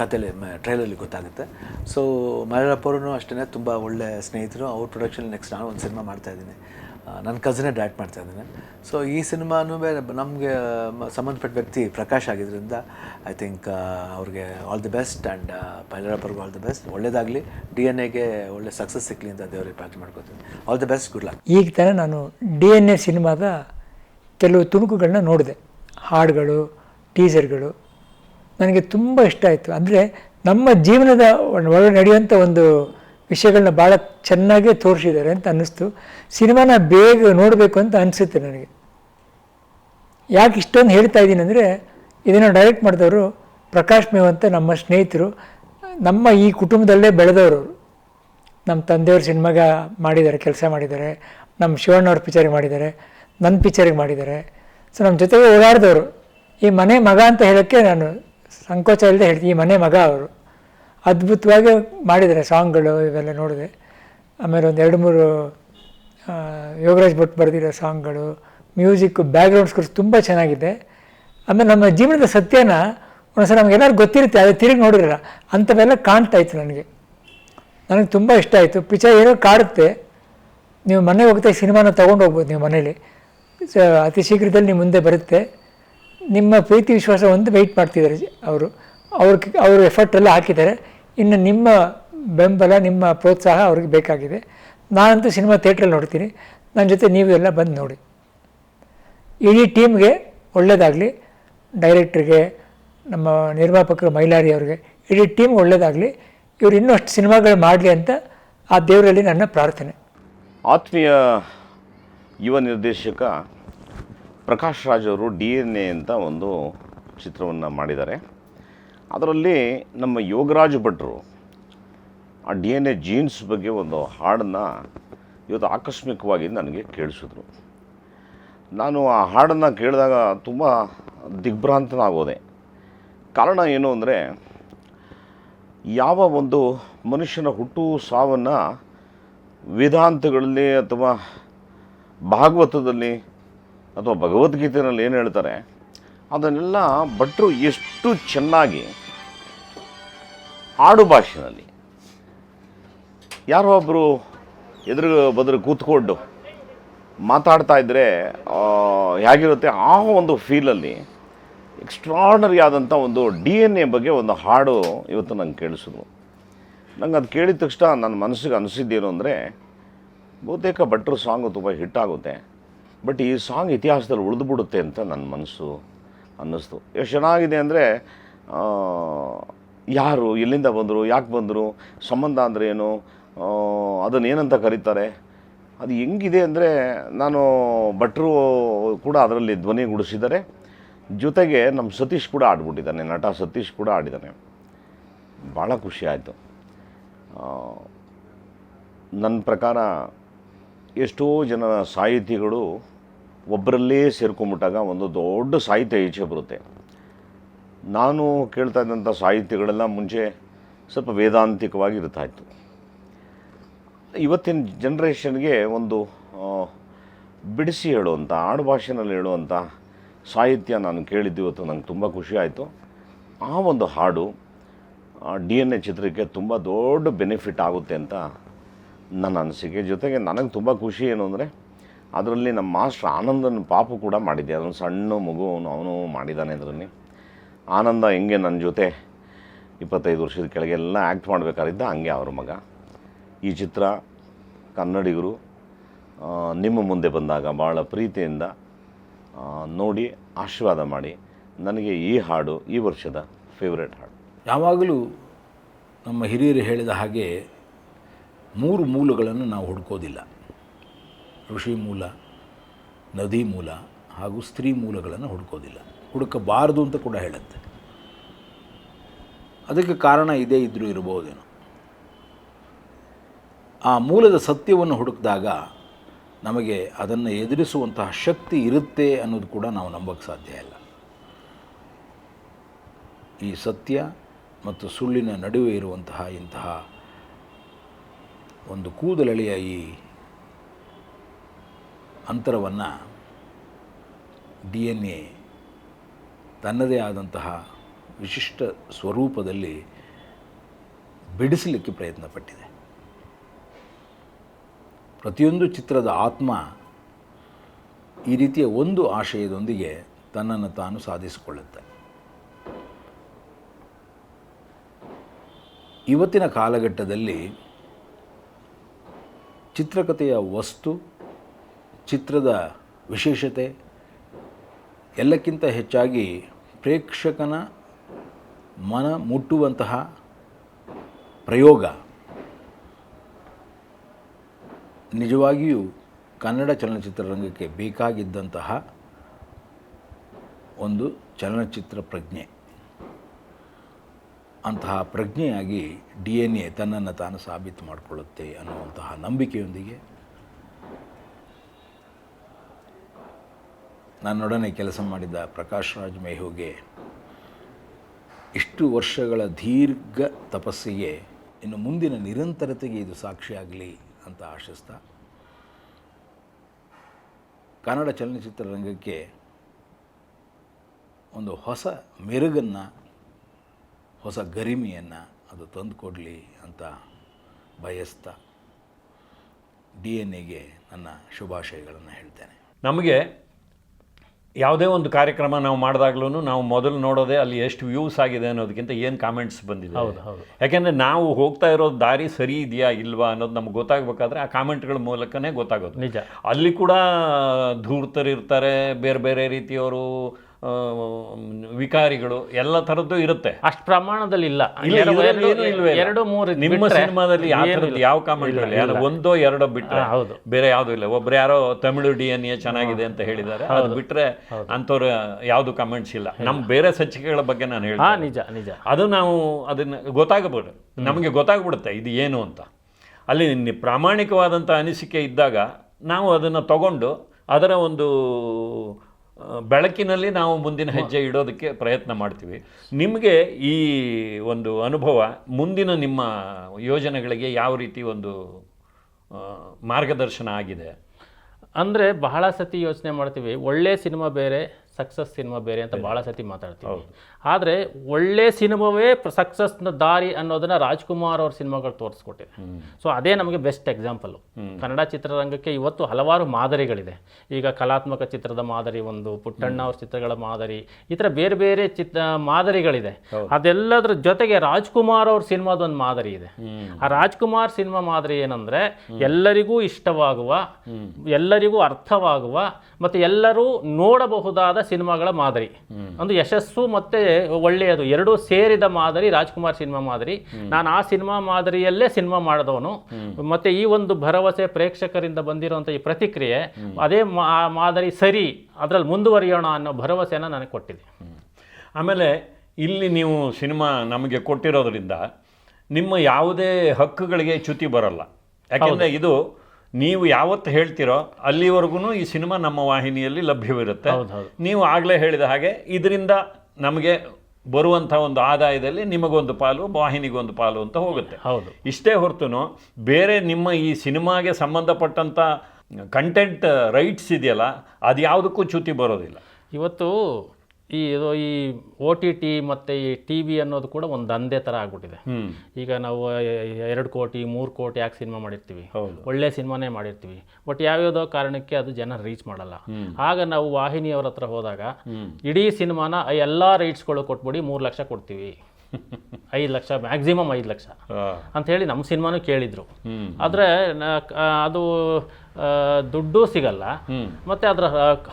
ಕಥೆಲಿ ಟ್ರೈಲಲ್ಲಿ ಗೊತ್ತಾಗುತ್ತೆ. ಸೊ ಮಲಪ್ಪವ್ರೂ ಅಷ್ಟೇ ತುಂಬ ಒಳ್ಳೆ ಸ್ನೇಹಿತರು. ಅವ್ರ ಪ್ರೊಡಕ್ಷನ್ ನೆಕ್ಸ್ಟ್ ನಾನು ಒಂದು ಸಿನಿಮಾ ಮಾಡ್ತಾಯಿದ್ದೀನಿ ನನ್ನ ಕಸಿನೇ ಡೈರೆಕ್ಟ್ ಮಾಡ್ತಾ ಇದ್ದೇನೆ. ಸೊ ಈ ಸಿನಿಮಾನೂ ನಮಗೆ ಸಂಬಂಧಪಟ್ಟ ವ್ಯಕ್ತಿ ಪ್ರಕಾಶ್ ಆಗಿದ್ದರಿಂದ ಐ ಥಿಂಕ್ ಅವ್ರಿಗೆ ಆಲ್ ದಿ ಬೆಸ್ಟ್ ಆ್ಯಂಡ್ ಪೈಲರಪ್ಪರ್ಗೂ ಆಲ್ ದಿ ಬೆಸ್ಟ್ ಒಳ್ಳೇದಾಗಲಿ. ಡಿ ಎನ್ ಎಗೆ ಒಳ್ಳೆ ಸಕ್ಸಸ್ ಸಿಕ್ಕಲಿ ಅಂತ ದೇವರಿಗೆ ಪ್ರಾರ್ಥನೆ ಮಾಡ್ಕೋತೀನಿ. All the best good luck ಈಗ ತಾನೇ ನಾನು ಡಿ ಎನ್ ಎ ಸಿನಿಮಾದ ಕೆಲವು ತುಣುಕುಗಳನ್ನ ನೋಡಿದೆ. ಹಾಡುಗಳು, ಟೀಸರ್ಗಳು. ನನಗೆ ತುಂಬ ಇಷ್ಟ ಆಯಿತು. ಅಂದರೆ ನಮ್ಮ ಜೀವನದ ಒಳಗೆ ನಡೆಯುವಂಥ ಒಂದು ವಿಷಯಗಳನ್ನ ಭಾಳ ಚೆನ್ನಾಗೇ ತೋರಿಸಿದ್ದಾರೆ ಅಂತ ಅನ್ನಿಸ್ತು. ಸಿನಿಮಾನ ಬೇಗ ನೋಡಬೇಕು ಅಂತ ಅನಿಸುತ್ತೆ ನನಗೆ. ಯಾಕೆ ಇಷ್ಟೊಂದು ಹೇಳ್ತಾ ಇದ್ದೀನಿ ಅಂದರೆ, ಇದನ್ನು ಡೈರೆಕ್ಟ್ ಮಾಡಿದವರು ಪ್ರಕಾಶ್ ಮೇವ್ ಅಂತ ನಮ್ಮ ಸ್ನೇಹಿತರು. ನಮ್ಮ ಈ ಕುಟುಂಬದಲ್ಲೇ ಬೆಳೆದವರು. ನಮ್ಮ ತಂದೆಯವ್ರ ಸಿನಿಮಾಗ ಮಾಡಿದ್ದಾರೆ, ಕೆಲಸ ಮಾಡಿದ್ದಾರೆ. ನಮ್ಮ ಶಿವಣ್ಣವ್ರ ಪಿಕ್ಚರಿಗೆ ಮಾಡಿದ್ದಾರೆ ನನ್ನ ಪಿಕ್ಚರಿಗೆ ಮಾಡಿದ್ದಾರೆ. ಸೊ ನಮ್ಮ ಜೊತೆಗೆ ಓಡಾಡಿದವರು. ಈ ಮನೆ ಮಗ ಅಂತ ಹೇಳೋಕ್ಕೆ ನಾನು ಸಂಕೋಚ ಇಲ್ಲದೆ ಹೇಳ್ತೀನಿ, ಈ ಮನೆ ಮಗ ಅವರು. ಅದ್ಭುತವಾಗಿ ಮಾಡಿದ್ದಾರೆ ಸಾಂಗ್ಗಳು ಇವೆಲ್ಲ ನೋಡಿದೆ ಆಮೇಲೆ ಒಂದು ಎರಡು ಮೂರು ಯೋಗರಾಜ್ ಭಟ್ ಬರೆದಿರೋ ಸಾಂಗ್ಗಳು ಮ್ಯೂಸಿಕ್ಕು ಬ್ಯಾಕ್ಗ್ರೌಂಡ್ ಸ್ಕೋರ್ಸ್ ತುಂಬ ಚೆನ್ನಾಗಿದೆ. ಆಮೇಲೆ ನಮ್ಮ ಜೀವನದ ಸತ್ಯನ ನಮ್ಗೆ ಎಲ್ಲರೂ ಗೊತ್ತಿರುತ್ತೆ, ಅದು ತಿರುಗಿ ನೋಡಿರಲ್ಲ, ಅಂಥವೆಲ್ಲ ಕಾಣ್ತಾ ಇತ್ತು ನನಗೆ. ನನಗೆ ತುಂಬ ಇಷ್ಟ ಆಯಿತು. ಪಿಕ್ಚರ್ ಏನೋ ಕಾಡುತ್ತೆ. ನೀವು ಮನೆಗೆ ಹೋಗ್ತಾ ಸಿನಿಮಾನ ತೊಗೊಂಡು ಹೋಗ್ಬೋದು ನೀವು ಮನೇಲಿ. ಅತಿ ಶೀಘ್ರದಲ್ಲಿ ನಿಮ್ಮ ಮುಂದೆ ಬರುತ್ತೆ. ನಿಮ್ಮ ಪ್ರೀತಿ ವಿಶ್ವಾಸ ಒಂದು ವೆಯ್ಟ್ ಮಾಡ್ತಿದ್ದಾರೆ ಅವರು. ಅವ್ರ ಅವರು ಎಫರ್ಟ್ ಎಲ್ಲ ಹಾಕಿದ್ದಾರೆ. ಇನ್ನು ನಿಮ್ಮ ಬೆಂಬಲ, ನಿಮ್ಮ ಪ್ರೋತ್ಸಾಹ ಅವ್ರಿಗೆ ಬೇಕಾಗಿದೆ. ನಾನಂತೂ ಸಿನಿಮಾ ಥಿಯೇಟ್ರಲ್ಲಿ ನೋಡ್ತೀನಿ. ನನ್ನ ಜೊತೆ ನೀವು ಎಲ್ಲ ಬಂದು ನೋಡಿ. ಇಡೀ ಟೀಮ್ಗೆ ಒಳ್ಳೆಯದಾಗಲಿ ಡೈರೆಕ್ಟ್ರಿಗೆ, ನಮ್ಮ ನಿರ್ಮಾಪಕರು ಮೈಲಾರಿ ಅವ್ರಿಗೆ, ಇಡೀ ಟೀಮ್ಗೆ ಒಳ್ಳೆಯದಾಗಲಿ ಇವರು ಇನ್ನಷ್ಟು ಸಿನಿಮಾಗಳು ಮಾಡಲಿ ಅಂತ ಆ ದೇವರಲ್ಲಿ ನನ್ನ ಪ್ರಾರ್ಥನೆ. ಆತ್ಮೀಯ ಯುವ ನಿರ್ದೇಶಕ ಪ್ರಕಾಶ್ ರಾಜ್ ಅವರು ಡಿ ಎನ್ ಎ ಅಂತ ಒಂದು ಚಿತ್ರವನ್ನು ಮಾಡಿದ್ದಾರೆ. ಅದರಲ್ಲಿ ನಮ್ಮ ಯೋಗರಾಜ ಭಟ್ರು ಆ ಡಿ ಎನ್ ಎ ಜೀನ್ಸ್ ಬಗ್ಗೆ ಒಂದು ಹಾಡನ್ನು ಇವತ್ತು ಆಕಸ್ಮಿಕವಾಗಿ ನನಗೆ ಕೇಳಿಸಿದ್ರು. ನಾನು ಆ ಹಾಡನ್ನು ಕೇಳಿದಾಗ ತುಂಬ ದಿಗ್ಭ್ರಾಂತನಾಗೋದೆ. ಕಾರಣ ಏನು ಅಂದರೆ, ಯಾವ ಒಂದು ಮನುಷ್ಯನ ಹುಟ್ಟು ಸಾವನ್ನು ವೇದಾಂತಗಳಲ್ಲಿ ಅಥವಾ ಭಾಗವತದಲ್ಲಿ ಅಥವಾ ಭಗವದ್ಗೀತೆಯಲ್ಲಿ ಏನು ಹೇಳ್ತಾರೆ ಅದನ್ನೆಲ್ಲ ಭಟ್ರು ಎಷ್ಟು ಚೆನ್ನಾಗಿ ಆಡು ಭಾಷೆನಲ್ಲಿ ಯಾರೋ ಒಬ್ಬರು ಎದುರು ಬದುರು ಕೂತ್ಕೊಂಡು ಮಾತಾಡ್ತಾ ಇದ್ದರೆ ಹೇಗಿರುತ್ತೆ, ಆ ಒಂದು ಫೀಲಲ್ಲಿ ಎಕ್ಸ್ಟ್ರಾರ್ಡನರಿ ಆದಂಥ ಒಂದು ಡಿ ಎನ್ ಎ ಬಗ್ಗೆ ಒಂದು ಹಾಡು ಇವತ್ತು ನಂಗೆ ಕೇಳಿಸಿದ್ರು ನಂಗೆ ಅದು ಕೇಳಿದ ತಕ್ಷಣ ನನ್ನ ಮನಸ್ಸಿಗೆ ಅನಿಸಿದ್ದೇನು ಅಂದರೆ, ಬಹುತೇಕ ಭಟ್ರು ಸಾಂಗು ತುಂಬ ಹಿಟ್ಟಾಗುತ್ತೆ ಬಟ್ ಈ ಸಾಂಗ್ ಇತಿಹಾಸದಲ್ಲಿ ಉಳಿದುಬಿಡುತ್ತೆ ಅಂತ ನನ್ನ ಮನಸ್ಸು. ಅನ್ನಿಸ್ತು. ಎಷ್ಟು ಚೆನ್ನಾಗಿದೆ ಅಂದರೆ ಯಾರು ಎಲ್ಲಿಂದ ಬಂದರು, ಯಾಕೆ ಬಂದರು, ಸಂಬಂಧ ಅಂದರೆ ಏನು ಅದನ್ನು ಏನಂತ ಕರೀತಾರೆ? ಅದು ಹೆಂಗಿದೆ ಅಂದರೆ, ನಾನು ಭಟ್ರು ಕೂಡ ಅದರಲ್ಲಿ ಧ್ವನಿಗೂಡಿಸಿದ್ದಾರೆ ಜೊತೆಗೆ ನಮ್ಮ ಸತೀಶ್ ಕೂಡ ಆಡ್ಬಿಟ್ಟಿದ್ದಾನೆ, ನಟ ಸತೀಶ್ ಕೂಡ ಆಡಿದ್ದಾನೆ. ಭಾಳ ಖುಷಿ ಆಯಿತು. ನನ್ನ ಪ್ರಕಾರ ಎಷ್ಟೋ ಜನ ಸಾಹಿತಿಗಳು ಒಬ್ಬರಲ್ಲೇ ಸೇರ್ಕೊಂಬಿಟ್ಟಾಗ ಒಂದು ದೊಡ್ಡ ಸಾಹಿತ್ಯ ಈಚೆ ಬರುತ್ತೆ. ನಾನು ಕೇಳ್ತಾ ಇದ್ದಂಥ ಸಾಹಿತ್ಯಗಳೆಲ್ಲ ಮುಂಚೆ ಸ್ವಲ್ಪ ವೇದಾಂತಿಕವಾಗಿ ಇರ್ತಾಯಿತ್ತು ಇವತ್ತಿನ ಜನ್ರೇಷನ್ಗೆ ಒಂದು ಬಿಡಿಸಿ ಹೇಳುವಂಥ ಆಡುಭಾಷೆನಲ್ಲಿ ಹೇಳುವಂಥ ಸಾಹಿತ್ಯ ನಾನು ಕೇಳಿದ್ದು ಇವತ್ತು ನಂಗೆ ತುಂಬ ಖುಷಿ ಆಯಿತು. ಆ ಒಂದು ಹಾಡು ಡಿ ಎನ್ ಎ ಚಿತ್ರಕ್ಕೆ ತುಂಬ ದೊಡ್ಡ ಬೆನಿಫಿಟ್ ಆಗುತ್ತೆ ಅಂತ ನನ್ನ ಅನಿಸಿಕೆ. ಜೊತೆಗೆ ನನಗೆ ತುಂಬ ಖುಷಿ ಏನು ಅಂದರೆ ಅದರಲ್ಲಿ ನಮ್ಮ ಮಾಸ್ಟರ್ ಆನಂದನ ಪಾಪು ಕೂಡ ಮಾಡಿದ್ದೆ. ಅದೊಂದು ಸಣ್ಣ ಮಗು ಅವನು ಮಾಡಿದ್ದಾನೆ ಅದರಲ್ಲಿ. ಆನಂದ ಹೆಂಗೆ ನನ್ನ ಜೊತೆ ಇಪ್ಪತ್ತೈದು ವರ್ಷದ ಕೆಳಗೆಲ್ಲ ಆ್ಯಕ್ಟ್ ಮಾಡಬೇಕಾದಿದ್ದ ಹಂಗೆ ಅವ್ರ ಮಗ. ಈ ಚಿತ್ರ ಕನ್ನಡಿಗರು ನಿಮ್ಮ ಮುಂದೆ ಬಂದಾಗ ಭಾಳ ಪ್ರೀತಿಯಿಂದ ನೋಡಿ ಆಶೀರ್ವಾದ ಮಾಡಿ. ನನಗೆ ಈ ಹಾಡು, ಈ ವರ್ಷದ ಫೇವ್ರೆಟ್ ಹಾಡು. ಯಾವಾಗಲೂ ನಮ್ಮ ಹಿರಿಯರು ಹೇಳಿದ ಹಾಗೆ ಮೂರು ಮೂಲಗಳನ್ನು ನಾವು ಹುಡುಕೋದಿಲ್ಲ. ಋಷಿ ಮೂಲ, ನದಿ ಮೂಲ ಹಾಗೂ ಸ್ತ್ರೀ ಮೂಲಗಳನ್ನು ಹುಡುಕೋದಿಲ್ಲ. ಹುಡುಕಬಾರದು ಅಂತ ಕೂಡ ಹೇಳುತ್ತೆ. ಅದಕ್ಕೆ ಕಾರಣ ಇದೇ ಇದ್ದರೂ ಇರಬಹುದೇನೋ ಆ ಮೂಲದ ಸತ್ಯವನ್ನು ಹುಡುಕಿದಾಗ ನಮಗೆ ಅದನ್ನು ಎದುರಿಸುವಂತಹ ಶಕ್ತಿ ಇರುತ್ತೆ ಅನ್ನೋದು ಕೂಡ ನಾವು ನಂಬಕ್ಕೆ ಸಾಧ್ಯ ಇಲ್ಲ. ಈ ಸತ್ಯ ಮತ್ತು ಸುಳ್ಳಿನ ನಡುವೆ ಇರುವಂತಹ ಇಂತಹ ಒಂದು ಕೂದಲಳಿಯ ಈ ಅಂತರವನ್ನು ಡಿ ಎನ್ ಎ ತನ್ನದೇ ಆದಂತಹ ವಿಶಿಷ್ಟ ಸ್ವರೂಪದಲ್ಲಿ ಬಿಡಿಸಲಿಕ್ಕೆ ಪ್ರಯತ್ನ ಪಟ್ಟಿದೆ ಪ್ರತಿಯೊಂದು ಚಿತ್ರದ ಆತ್ಮ ಈ ರೀತಿಯ ಒಂದು ಆಶಯದೊಂದಿಗೆ ತನ್ನನ್ನು ತಾನು ಸಾಧಿಸಿಕೊಳ್ಳುತ್ತೆ. ಇವತ್ತಿನ ಕಾಲಘಟ್ಟದಲ್ಲಿ ಚಿತ್ರಕಥೆಯ ವಸ್ತು ಚಿತ್ರದ ವಿಶೇಷತೆ, ಎಲ್ಲಕ್ಕಿಂತ ಹೆಚ್ಚಾಗಿ ಪ್ರೇಕ್ಷಕನ ಮನ ಮುಟ್ಟುವಂತಹ ಪ್ರಯೋಗ. ನಿಜವಾಗಿಯೂ ಕನ್ನಡ ಚಲನಚಿತ್ರರಂಗಕ್ಕೆ ಬೇಕಾಗಿದ್ದಂತಹ ಒಂದು ಚಲನಚಿತ್ರ ಪ್ರಜ್ಞೆ. ಅಂತಹ ಪ್ರಜ್ಞೆಯಾಗಿ ಡಿ ಎನ್ ಎ ತನ್ನನ್ನು ತಾನು ಸಾಬೀತು ಮಾಡಿಕೊಳ್ಳುತ್ತೆ ಅನ್ನುವಂತಹ ನಂಬಿಕೆಯೊಂದಿಗೆ ನನ್ನೊಡನೆ ಕೆಲಸ ಮಾಡಿದ ಪ್ರಕಾಶ್ ರಾಜ್ ಮೇಹುಗೆ ಇಷ್ಟು ವರ್ಷಗಳ ದೀರ್ಘ ತಪಸ್ಸಿಗೆ ಇನ್ನು ಮುಂದಿನ ನಿರಂತರತೆಗೆ ಇದು ಸಾಕ್ಷಿಯಾಗಲಿ ಅಂತ ಆಶಿಸ್ತಾ, ಕನ್ನಡ ಚಲನಚಿತ್ರರಂಗಕ್ಕೆ ಒಂದು ಹೊಸ ಮೆರುಗನ್ನು, ಹೊಸ ಗರಿಮೆಯನ್ನು ಅದು ತಂದುಕೊಡಲಿ ಅಂತ ಬಯಸ್ತಾ ಡಿ ಎನ್ ಎಗೆ ನನ್ನ ಶುಭಾಶಯಗಳನ್ನು ಹೇಳ್ತೇನೆ. ನಮಗೆ ಯಾವುದೇ ಒಂದು ಕಾರ್ಯಕ್ರಮ ನಾವು ಮಾಡಿದಾಗ್ಲೂ ನಾವು ಮೊದಲು ನೋಡೋದೇ ಅಲ್ಲಿ ಎಷ್ಟು ವ್ಯೂಸ್ ಆಗಿದೆ ಅನ್ನೋದಕ್ಕಿಂತ ಏನು ಕಾಮೆಂಟ್ಸ್ ಬಂದಿದೆ. ಹೌದು, ಹೌದು. ಯಾಕೆಂದರೆ ನಾವು ಹೋಗ್ತಾ ಇರೋ ದಾರಿ ಸರಿ ಇದೆಯಾ ಇಲ್ವಾ ಅನ್ನೋದು ನಮ್ಗೆ ಗೊತ್ತಾಗಬೇಕಾದ್ರೆ ಆ ಕಾಮೆಂಟ್ಗಳ ಮೂಲಕನೇ ಗೊತ್ತಾಗೋದು. ನಿಜ. ಅಲ್ಲಿ ಕೂಡ ಧೂರ್ತರಿರ್ತಾರೆ ಬೇರೆ ಬೇರೆ ರೀತಿಯವರು ವಿಕಾರಿಗಳು ಎಲ್ಲ ಥರದ್ದು ಇರುತ್ತೆ. ಅಷ್ಟು ಪ್ರಮಾಣದಲ್ಲಿ ಇಲ್ಲ. ಎರಡು- ಮೂರು ನಿಮ್ಮ ಸಿನಿಮಾದಲ್ಲಿ ಯಾವ ಕಾಮೆಂಟ್ ಯಾರು ಒಂದೋ ಎರಡೋ ಬಿಟ್ರೆ ಹೌದು. ಬೇರೆ ಯಾವುದು ಇಲ್ಲ. ಒಬ್ರು ಯಾರೋ ತಮಿಳು ಡಿ ಎನ್ ಎ ಚೆನ್ನಾಗಿದೆ ಅಂತ ಹೇಳಿದ್ದಾರೆ. ಅದು ಬಿಟ್ರೆ ಅಂಥವ್ರು ಯಾವುದು ಕಾಮೆಂಟ್ಸ್ ಇಲ್ಲ. ನಮ್ಮ ಬೇರೆ ಸಂಚಿಕೆಗಳ ಬಗ್ಗೆ ನಾನು ಹೇಳ್ತಾ ಹೇಳ್ತೀನಿ ನಿಜ ನಿಜ. ಅದು ನಾವು ಅದನ್ನ ಗೊತ್ತಾಗಬಹುದು. ನಮಗೆ ಗೊತ್ತಾಗ್ಬಿಡುತ್ತೆ ಇದು ಏನು ಅಂತ. ಅಲ್ಲಿ ಪ್ರಾಮಾಣಿಕವಾದಂಥ ಅನಿಸಿಕೆ ಇದ್ದಾಗ ನಾವು ಅದನ್ನು ತಗೊಂಡು ಅದರ ಒಂದು ಬೆಳಕಿನಲ್ಲಿ ನಾವು ಮುಂದಿನ ಹೆಜ್ಜೆ ಇಡೋದಕ್ಕೆ ಪ್ರಯತ್ನ ಮಾಡ್ತೀವಿ. ನಿಮಗೆ ಈ ಒಂದು ಅನುಭವ ಮುಂದಿನ ನಿಮ್ಮ ಯೋಜನೆಗಳಿಗೆ ಯಾವ ರೀತಿ ಒಂದು ಮಾರ್ಗದರ್ಶನ ಆಗಿದೆ? ಅಂದರೆ ಬಹಳ ಸತಿ ಯೋಚನೆ ಮಾಡ್ತೀವಿ. ಒಳ್ಳೆಯ ಸಿನಿಮಾ ಬೇರೆ ಸಕ್ಸಸ್ ಸಿನಿಮಾ ಬೇರೆ ಅಂತ ಭಾಳ ಸತಿ ಮಾತಾಡ್ತೀವಿ ಆದರೆ ಒಳ್ಳೆ ಸಿನಿಮಾವೇ ಸಕ್ಸಸ್ನ ದಾರಿ ಅನ್ನೋದನ್ನ ರಾಜ್ಕುಮಾರ್ ಅವ್ರ ಸಿನಿಮಾಗಳು ತೋರಿಸ್ಕೊಟ್ಟಿದೆ. ಸೊ ಅದೇ ನಮಗೆ ಬೆಸ್ಟ್ ಎಕ್ಸಾಂಪಲ್ಲು ಕನ್ನಡ ಚಿತ್ರರಂಗಕ್ಕೆ ಇವತ್ತು ಹಲವಾರು ಮಾದರಿಗಳಿದೆ. ಈಗ ಕಲಾತ್ಮಕ ಚಿತ್ರದ ಮಾದರಿ ಒಂದು ಪುಟ್ಟಣ್ಣ ಅವ್ರ ಚಿತ್ರಗಳ ಮಾದರಿ ಈ ಥರ ಬೇರೆ ಬೇರೆ ಚಿತ್ರ ಮಾದರಿಗಳಿದೆ. ಅದೆಲ್ಲದರ ಜೊತೆಗೆ ರಾಜ್ಕುಮಾರ್ ಅವ್ರ ಸಿನಿಮಾದ ಒಂದು ಮಾದರಿ ಇದೆ. ಆ ರಾಜ್ಕುಮಾರ್ ಸಿನಿಮಾ ಮಾದರಿ ಏನಂದ್ರೆ ಎಲ್ಲರಿಗೂ ಇಷ್ಟವಾಗುವ ಎಲ್ಲರಿಗೂ ಅರ್ಥವಾಗುವ ಮತ್ತು ಎಲ್ಲರೂ ನೋಡಬಹುದಾದ ಸಿನಿಮಾಗಳ ಮಾದರಿ. ಒಂದು ಯಶಸ್ಸು ಮತ್ತೆ ಒಳ್ಳೆಯದು. ಎರಡೂ ಸೇರಿದ ಮಾದರಿ ರಾಜ್ಕುಮಾರ್ ಸಿನಿಮಾ ಮಾದರಿ. ನಾನು ಆ ಸಿನಿಮಾ ಮಾದರಿಯಲ್ಲೇ ಸಿನಿಮಾ ಮಾಡಿದವನು. ಮತ್ತೆ ಈ ಒಂದು ಭರವಸೆ ಪ್ರೇಕ್ಷಕರಿಂದ ಬಂದಿರುವಂಥ ಈ ಪ್ರತಿಕ್ರಿಯೆ ಅದೇ ಮಾ- ಮಾದರಿ ಸರಿ ಅದರಲ್ಲಿ ಮುಂದುವರಿಯೋಣ ಅನ್ನೋ ಭರವಸೆಯನ್ನು ನನಗೆ ಕೊಟ್ಟಿದೆ. ಆಮೇಲೆ ಇಲ್ಲಿ ನೀವು ಸಿನಿಮಾ ನಮಗೆ ಕೊಟ್ಟಿರೋದ್ರಿಂದ ನಿಮ್ಮ ಯಾವುದೇ ಹಕ್ಕುಗಳಿಗೆ ಚ್ಯುತಿ ಬರಲ್ಲ. ಯಾಕೆಂದರೆ ಇದು ನೀವು ಯಾವತ್ತು ಹೇಳ್ತಿರೋ ಅಲ್ಲಿವರೆಗೂ ಈ ಸಿನಿಮಾ ನಮ್ಮ ವಾಹಿನಿಯಲ್ಲಿ ಲಭ್ಯವಿರುತ್ತೆ. ನೀವು ಆಗಲೇ ಹೇಳಿದ ಹಾಗೆ ಇದರಿಂದ ನಮಗೆ ಬರುವಂಥ ಒಂದು ಆದಾಯದಲ್ಲಿ ನಿಮಗೊಂದು ಪಾಲು ವಾಹಿನಿಗೊಂದು ಪಾಲು ಅಂತ ಹೋಗುತ್ತೆ. ಹೌದು. ಇಷ್ಟೇ ಹೊರತು ಬೇರೆ ನಿಮ್ಮ ಈ ಸಿನಿಮಾಗೆ ಸಂಬಂಧಪಟ್ಟಂಥ ಕಂಟೆಂಟ್ ರೈಟ್ಸ್ ಇದೆಯಲ್ಲ ಅದು ಯಾವುದಕ್ಕೂ ಚ್ಯುತಿ ಬರೋದಿಲ್ಲ. ಇವತ್ತು ಈ ಇದು ಈ ಒ ಟಿ ಟಿ ಮತ್ತು ಈ ಟಿ ವಿ ಅನ್ನೋದು ಕೂಡ ಒಂದು ದಂಧೆ ಥರ ಆಗ್ಬಿಟ್ಟಿದೆ. ಈಗ ನಾವು ಎರಡು ಕೋಟಿ ಮೂರು ಕೋಟಿ ಯಾಕೆ ಸಿನಿಮಾ ಮಾಡಿರ್ತೀವಿ? ಒಳ್ಳೆ ಸಿನಿಮಾನೇ ಮಾಡಿರ್ತೀವಿ. ಬಟ್ ಯಾವ್ಯಾವುದೋ ಕಾರಣಕ್ಕೆ ಅದು ಜನ ರೀಚ್ ಮಾಡಲ್ಲ. ಆಗ ನಾವು ವಾಹಿನಿಯವ್ರ ಹತ್ರ ಹೋದಾಗ ಇಡೀ ಸಿನಿಮಾನ ಎಲ್ಲ ರೈಟ್ಸ್ಗಳು ಕೊಟ್ಬಿಡಿ ಮೂರು ಲಕ್ಷ ಕೊಡ್ತೀವಿ. ಐದು ಲಕ್ಷ ಮ್ಯಾಕ್ಸಿಮಮ್ ಐದು ಲಕ್ಷ ಅಂತ ಹೇಳಿ ನಮ್ಮ ಸಿನಿಮಾನು ಕೇಳಿದ್ರು. ಆದರೆ ಅದು ದುಡ್ಡು ಸಿಗಲ್ಲ. ಮತ್ತೆ ಅದರ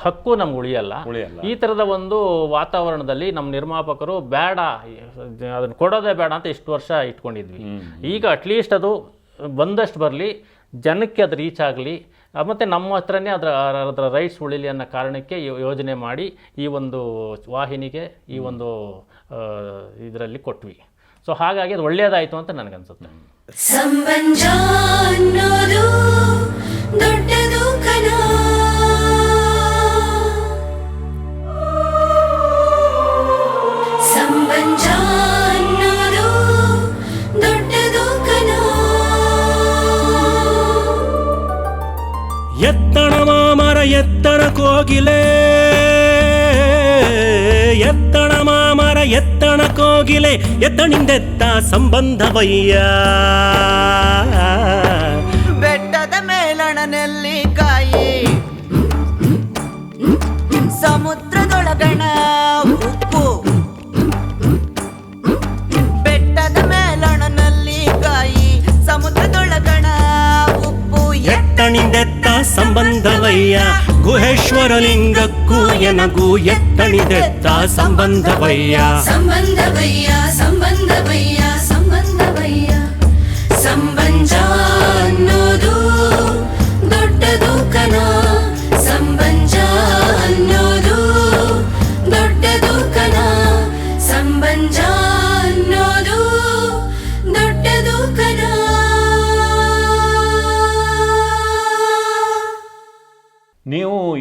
ಹಕ್ಕು ನಮ್ಗೆ ಉಳಿಯಲ್ಲ. ಉಳಿಯಲ್ಲ. ಈ ಥರದ ಒಂದು ವಾತಾವರಣದಲ್ಲಿ ನಮ್ಮ ನಿರ್ಮಾಪಕರು ಬೇಡ ಅದನ್ನ ಕೊಡೋದೇ ಬೇಡ ಅಂತ ಇಷ್ಟು ವರ್ಷ ಇಟ್ಕೊಂಡಿದ್ವಿ. ಈಗ ಅಟ್ಲೀಸ್ಟ್ ಅದು ಬಂದಷ್ಟು ಬರಲಿ ಜನಕ್ಕೆ ಅದು ರೀಚ್ ಆಗಲಿ ಮತ್ತು ನಮ್ಮ ಹತ್ರನೇ ಅದರ ಅದರ ರೈಟ್ಸ್ ಉಳಿಲಿ ಅನ್ನೋ ಕಾರಣಕ್ಕೆ ಯೋಜನೆ ಮಾಡಿ ಈ ಒಂದು ವಾಹಿನಿಗೆ ಈ ಒಂದು ಇದರಲ್ಲಿ ಕೊಟ್ವಿ. ಸೊ ಹಾಗಾಗಿ ಅದು ಒಳ್ಳೆಯದಾಯಿತು ಅಂತ ನನಗನ್ಸುತ್ತೆ. ಕೋಗಿಲೆ ಎತ್ತಣಿಂದೆತ್ತ ಸಂಬಂಧವಯ್ಯ. ಬೆಟ್ಟದ ಮೇಲಣ ಕಾಯಿ. ಸಮುದ್ರದೊಳಗಣ ಉಪ್ಪು ಬೆಟ್ಟದ ಮೇಲಣನಲ್ಲಿ ಕಾಯಿ. ಸಮುದ್ರದೊಳಗಣ ಉಪ್ಪು ಎತ್ತಣಿಂದೆತ್ತ ಸಂಬಂಧವಯ್ಯ. ಗುಹೇಶ್ವರ ಲಿಂಗಕ್ಕೂ ಎನಗೂ ಎತ್ತಣಿದೆತ್ತ ಸಂಬಂಧವಯ್ಯ ಸಂಬಂಧವಯ್ಯ ಸಂಬಂಧವಯ್ಯ ಸಂಬಂಧವಯ್ಯ ಸಂಬಂಧ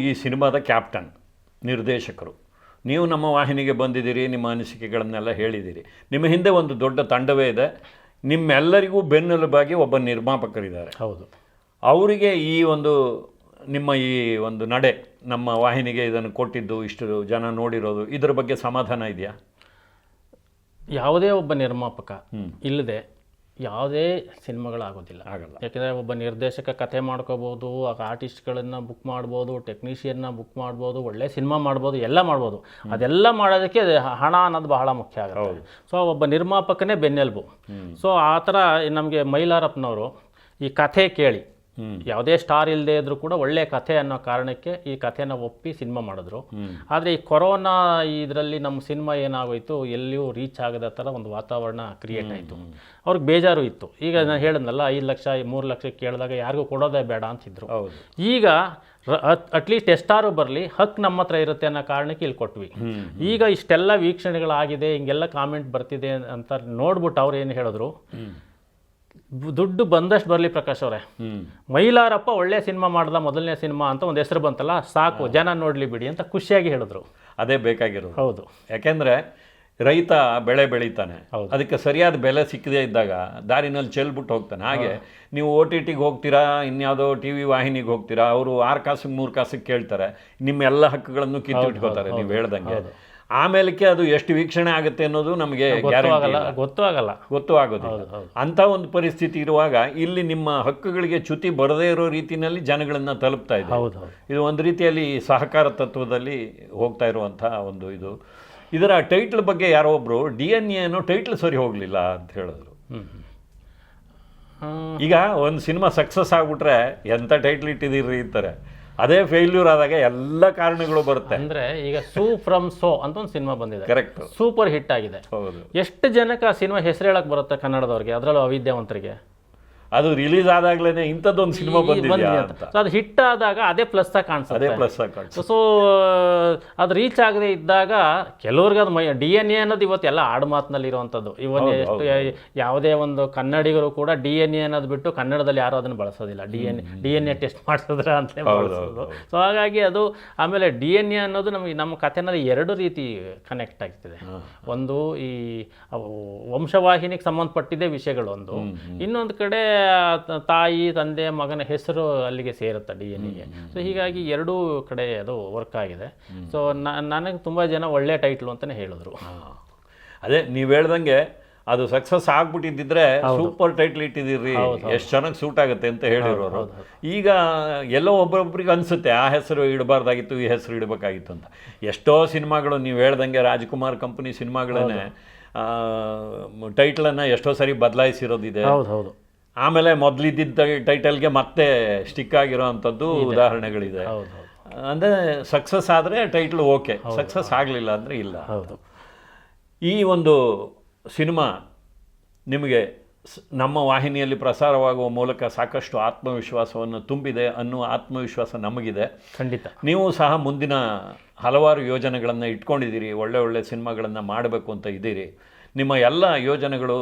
ಈ ಸಿನಿಮಾದ ಕ್ಯಾಪ್ಟನ್ ನಿರ್ದೇಶಕರು. ನೀವು ನಮ್ಮ ವಾಹಿನಿಗೆ ಬಂದಿದ್ದೀರಿ ನಿಮ್ಮ ಅನಿಸಿಕೆಗಳನ್ನೆಲ್ಲ ಹೇಳಿದ್ದೀರಿ. ನಿಮ್ಮ ಹಿಂದೆ ಒಂದು ದೊಡ್ಡ ತಂಡವೇ ಇದೆ. ನಿಮ್ಮೆಲ್ಲರಿಗೂ ಬೆನ್ನೆಲುಬಾಗಿ ಒಬ್ಬ ನಿರ್ಮಾಪಕರಿದ್ದಾರೆ. ಹೌದು. ಅವರಿಗೆ ಈ ಒಂದು ನಿಮ್ಮ ಈ ಒಂದು ನಡೆ ನಮ್ಮ ವಾಹಿನಿಗೆ ಇದನ್ನು ಕೊಟ್ಟಿದ್ದು ಇಷ್ಟು ಜನ ನೋಡಿರೋದು ಇದರ ಬಗ್ಗೆ ಸಮಾಧಾನ ಇದೆಯಾ? ಯಾವುದೇ ಒಬ್ಬ ನಿರ್ಮಾಪಕ ಇಲ್ಲದೆ ಯಾವುದೇ ಸಿನಿಮಾಗಳಾಗೋದಿಲ್ಲ. ಆಗಲ್ಲ. ಯಾಕೆಂದರೆ ಒಬ್ಬ ನಿರ್ದೇಶಕ ಕತೆ ಮಾಡ್ಕೋಬೋದು ಆರ್ಟಿಸ್ಟ್ಗಳನ್ನು ಬುಕ್ ಮಾಡ್ಬೋದು ಟೆಕ್ನಿಷಿಯನ್ನ ಬುಕ್ ಮಾಡ್ಬೋದು ಒಳ್ಳೆ ಸಿನಿಮಾ ಮಾಡ್ಬೋದು ಎಲ್ಲ ಮಾಡ್ಬೋದು. ಅದೆಲ್ಲ ಮಾಡೋದಕ್ಕೆ ಹಣ ಅನ್ನೋದು ಬಹಳ ಮುಖ್ಯ ಆಗುತ್ತೆ. ಸೊ ಒಬ್ಬ ನಿರ್ಮಾಪಕನೇ ಬೆನ್ನೆಲುಬು. ಸೊ ಆ ಥರ ನಮಗೆ ಮೈಲಾರಪ್ಪನವರು ಈ ಕಥೆ ಕೇಳಿ ಯಾವುದೇ ಸ್ಟಾರ್ ಇಲ್ಲದೆ ಇದ್ರೂ ಕೂಡ ಒಳ್ಳೆ ಕಥೆ ಅನ್ನೋ ಕಾರಣಕ್ಕೆ ಈ ಕಥೆನ ಒಪ್ಪಿ ಸಿನಿಮಾ ಮಾಡಿದ್ರು. ಆದರೆ ಈ ಕೊರೋನಾ ಇದರಲ್ಲಿ ನಮ್ಮ ಸಿನಿಮಾ ಏನಾಗೋಯ್ತು ಎಲ್ಲಿಯೂ ರೀಚ್ ಆಗದ ಥರ ಒಂದು ವಾತಾವರಣ ಕ್ರಿಯೇಟ್ ಆಯಿತು. ಅವ್ರಿಗೆ ಬೇಜಾರು ಇತ್ತು. ಈಗ ನಾನು ಹೇಳಿದ್ನಲ್ಲ ಐದು ಲಕ್ಷ ಮೂರು ಲಕ್ಷ ಕೇಳಿದಾಗ ಯಾರಿಗೂ ಕೊಡೋದೇ ಬೇಡ ಅಂತಿದ್ರು. ಈಗ ಅಟ್ಲೀಸ್ಟ್ ಎಷ್ಟಾರು ಬರಲಿ ಹಕ್ ನಮ್ಮ ಹತ್ರ ಇರುತ್ತೆ ಅನ್ನೋ ಕಾರಣಕ್ಕೆ ಇಲ್ಲಿ ಕೊಟ್ವಿ. ಈಗ ಇಷ್ಟೆಲ್ಲ ವೀಕ್ಷಣೆಗಳಾಗಿದೆ ಹಿಂಗೆಲ್ಲ ಕಾಮೆಂಟ್ ಬರ್ತಿದೆ ಅಂತ ನೋಡ್ಬಿಟ್ಟು ಅವ್ರು ಏನು ಹೇಳಿದ್ರು? ದುಡ್ಡು ಬಂದಷ್ಟು ಬರಲಿ ಪ್ರಕಾಶ್ ಅವರೇ. ಮೈಲಾರಪ್ಪ ಒಳ್ಳೆ ಸಿನಿಮಾ ಮಾಡ್ದ ಮೊದಲನೇ ಸಿನಿಮಾ ಅಂತ ಒಂದು ಹೆಸರು ಬಂತಲ್ಲ ಸಾಕು ಜನ ನೋಡಲಿ ಬಿಡಿ ಅಂತ ಖುಷಿಯಾಗಿ ಹೇಳಿದ್ರು. ಅದೇ ಬೇಕಾಗಿರೋದು. ಹೌದು. ಯಾಕೆಂದರೆ ರೈತ ಬೆಳೆ ಬೆಳೀತಾನೆ. ಅದಕ್ಕೆ ಸರಿಯಾದ ಬೆಲೆ ಸಿಕ್ಕದೇ ಇದ್ದಾಗ ದಾರಿನಲ್ಲಿ ಚೆಲ್ಬಿಟ್ಟು ಹೋಗ್ತಾನೆ. ಹಾಗೆ ನೀವು ಓ ಟಿ ಟಿಗೆ ಹೋಗ್ತೀರಾ ಇನ್ಯಾವುದೋ ಟಿ ವಿ ವಾಹಿನಿಗೆ ಹೋಗ್ತೀರಾ ಅವರು ಆರು ಕಾಸಿಗೆ ಮೂರು ಕಾಸಿಗೆ ಕೇಳ್ತಾರೆ. ನಿಮ್ಮ ಎಲ್ಲ ಹಕ್ಕುಗಳನ್ನು ಕಿತ್ತಿಟ್ಕೋತಾರೆ ನೀವು ಹೇಳ್ದಂಗೆ. ಆಮೇಲಕ್ಕೆ ಅದು ಎಷ್ಟು ವೀಕ್ಷಣೆ ಆಗುತ್ತೆ ಅನ್ನೋದು ನಮಗೆ ಗೊತ್ತು ಆಗಲ್ಲ ಗೊತ್ತೂ ಆಗಲ್ಲ. ಗೊತ್ತೂ ಆಗೋದು ಅಂಥ ಒಂದು ಪರಿಸ್ಥಿತಿ ಇರುವಾಗ ಇಲ್ಲಿ ನಿಮ್ಮ ಹಕ್ಕುಗಳಿಗೆ ಚ್ಯುತಿ ಬರದೇ ಇರೋ ರೀತಿಯಲ್ಲಿ ಜನಗಳನ್ನ ತಲುಪ್ತಾ ಇದೆ. ಇದು ಒಂದು ರೀತಿಯಲ್ಲಿ ಸಹಕಾರ ತತ್ವದಲ್ಲಿ ಹೋಗ್ತಾ ಇರುವಂಥ ಒಂದು ಇದು. ಇದರ ಟೈಟ್ಲ್ ಬಗ್ಗೆ ಯಾರೋ ಒಬ್ರು ಡಿ ಎನ್ ಎನೋ ಟೈಟ್ಲ್ ಸರಿ ಹೋಗಲಿಲ್ಲ ಅಂತ ಹೇಳಿದ್ರು. ಈಗ ಒಂದು ಸಿನಿಮಾ ಸಕ್ಸಸ್ ಆಗ್ಬಿಟ್ರೆ ಎಂಥ ಟೈಟ್ಲ್ ಇಟ್ಟಿದ್ದೀರಿ ಅಂತಾರೆ. ಅದೇ ಫೇಲ್ಯೂರ್ ಆದಾಗ ಎಲ್ಲ ಕಾರಣಗಳು ಬರುತ್ತೆ. ಅಂದ್ರೆ ಈಗ ಸೂ ಫ್ರಮ್ ಸೋ ಅಂತ ಒಂದು ಸಿನಿಮಾ ಬಂದಿದೆ. ಕರೆಕ್ಟ್ ಸೂಪರ್ ಹಿಟ್ ಆಗಿದೆ. ಹೌದು. ಎಷ್ಟು ಜನಕ್ಕೆ ಆ ಸಿನಿಮಾ ಹೆಸರು ಹೇಳಕ್ ಬರುತ್ತೆ ಕನ್ನಡದವ್ರಿಗೆ ಅದರಲ್ಲೂ ಅವಿದ್ಯಾವಂತರಿಗೆ? ಅದು ರಿಲೀಸ್ ಆದಾಗ್ಲೇನೆ ಇಂಥದ್ದೊಂದು ಸಿನಿಮಾ ಬಂದಿದ್ಯಾ ಅಂತ. ಸೊ ಅದು ಹಿಟ್ ಆದಾಗ ಅದೇ ಪ್ಲಸ್ ಆಗಿ ಅದೇ ಪ್ಲಸ್ ಆಗಿ ಸೊ ಅದು ರೀಚ್ ಆಗದೆ ಇದ್ದಾಗ ಕೆಲವ್ರಿಗೆ ಅದು ಮೈ ಡಿ ಎನ್ ಎ ಅನ್ನೋದು ಇವತ್ತು ಎಲ್ಲ ಆಡು ಮಾತಿನಲ್ಲಿ ಇರುವಂಥದ್ದು. ಇವನ್ ಎಷ್ಟು ಯಾವುದೇ ಒಂದು ಕನ್ನಡಿಗರು ಕೂಡ ಡಿ ಎನ್ ಎ ಅನ್ನೋದು ಬಿಟ್ಟು ಕನ್ನಡದಲ್ಲಿ ಯಾರು ಅದನ್ನು ಬಳಸೋದಿಲ್ಲ. D N D N A test ಮಾಡಿಸಿದ್ರೆ ಅಂತಲೇ ಬಳಸೋದು. ಸೊ ಹಾಗಾಗಿ ಅದು ಆಮೇಲೆ ಡಿ ಎನ್ ಎ ಅನ್ನೋದು ನಮಗೆ ನಮ್ಮ ಕಥೆನಲ್ಲಿ ಎರಡು ರೀತಿ ಕನೆಕ್ಟ್ ಆಗ್ತಿದೆ. ಒಂದು ಈ ವಂಶವಾಹಿನಿಗೆ ಸಂಬಂಧಪಟ್ಟಿದ್ದೇ ವಿಷಯಗಳು ಒಂದು ಇನ್ನೊಂದು ಕಡೆ ತಾಯಿ ತಂದೆ ಮಗನ ಹೆಸರು ಅಲ್ಲಿಗೆ ಸೇರುತ್ತೆ ಡಿ ಎನ್ ಎಗೆ ಸೊ ಹೀಗಾಗಿ ಎರಡೂ ಕಡೆ ಅದು ವರ್ಕ್ ಆಗಿದೆ. ಸೊ ನನಗೆ ತುಂಬ ಜನ ಒಳ್ಳೆ ಟೈಟ್ಲು ಅಂತಲೇ ಹೇಳಿದ್ರು. ಅದೇ ನೀವು ಹೇಳ್ದಂಗೆ ಅದು ಸಕ್ಸಸ್ ಆಗ್ಬಿಟ್ಟಿದ್ದಿದ್ರೆ ಸೂಪರ್ ಟೈಟ್ಲ್ ಇಟ್ಟಿದ್ದೀರಿ. ಎಷ್ಟು ಚೆನ್ನಾಗಿ ಸೂಟ್ ಆಗುತ್ತೆ ಅಂತ ಹೇಳಿರೋರು. ಈಗ ಎಲ್ಲೋ ಒಬ್ಬೊಬ್ರಿಗೆ ಅನ್ಸುತ್ತೆ ಆ ಹೆಸರು ಇಡಬಾರ್ದಾಗಿತ್ತು ಈ ಹೆಸರು ಇಡಬೇಕಾಗಿತ್ತು ಅಂತ. ಎಷ್ಟೋ ಸಿನಿಮಾಗಳು ನೀವು ಹೇಳ್ದಂಗೆ ರಾಜ್ಕುಮಾರ್ ಕಂಪನಿ ಸಿನಿಮಾಗಳನ್ನೇ ಟೈಟ್ಲನ್ನು ಎಷ್ಟೋ ಸರಿ ಬದಲಾಯಿಸಿರೋದಿದೆ. ಹೌದು ಹೌದು. ಆಮೇಲೆ ಮೊದಲಿದ್ದ ಟೈಟಲ್ಗೆ ಮತ್ತೆ ಸ್ಟಿಕ್ ಆಗಿರೋ ಅಂಥದ್ದು ಉದಾಹರಣೆಗಳಿದೆ. ಅಂದರೆ ಸಕ್ಸಸ್ ಆದರೆ ಟೈಟ್ಲ್ ಓಕೆ ಸಕ್ಸಸ್ ಆಗಲಿಲ್ಲ ಅಂದರೆ ಇಲ್ಲ ಹೌದು. ಈ ಒಂದು ಸಿನಿಮಾ ನಿಮಗೆ ನಮ್ಮ ವಾಹಿನಿಯಲ್ಲಿ ಪ್ರಸಾರವಾಗುವ ಮೂಲಕ ಸಾಕಷ್ಟು ಆತ್ಮವಿಶ್ವಾಸವನ್ನು ತುಂಬಿದೆ ಅನ್ನುವ ಆತ್ಮವಿಶ್ವಾಸ ನಮಗಿದೆ. ಖಂಡಿತ. ನೀವು ಸಹ ಮುಂದಿನ ಹಲವಾರು ಯೋಜನೆಗಳನ್ನು ಇಟ್ಕೊಂಡಿದ್ದೀರಿ ಒಳ್ಳೆ ಒಳ್ಳೆ ಸಿನಿಮಾಗಳನ್ನು ಮಾಡಬೇಕು ಅಂತ ಇದ್ದೀರಿ. ನಿಮ್ಮ ಎಲ್ಲ ಯೋಜನೆಗಳು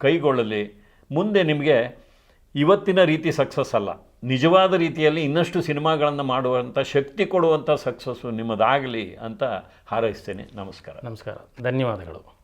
ಕೈಗೊಳ್ಳಲಿ. ಮುಂದೆ ನಿಮಗೆ ಇವತ್ತಿನ ರೀತಿ ಸಕ್ಸಸ್ ಅಲ್ಲ. ನಿಜವಾದ ರೀತಿಯಲ್ಲಿ ಇನ್ನಷ್ಟು ಸಿನಿಮಾಗಳನ್ನು ಮಾಡುವಂಥ ಶಕ್ತಿ ಕೊಡುವಂಥ ಸಕ್ಸಸ್ಸು ನಿಮ್ಮದಾಗಲಿ ಅಂತ ಹಾರೈಸ್ತೇನೆ. ನಮಸ್ಕಾರ. ನಮಸ್ಕಾರ. ಧನ್ಯವಾದಗಳು.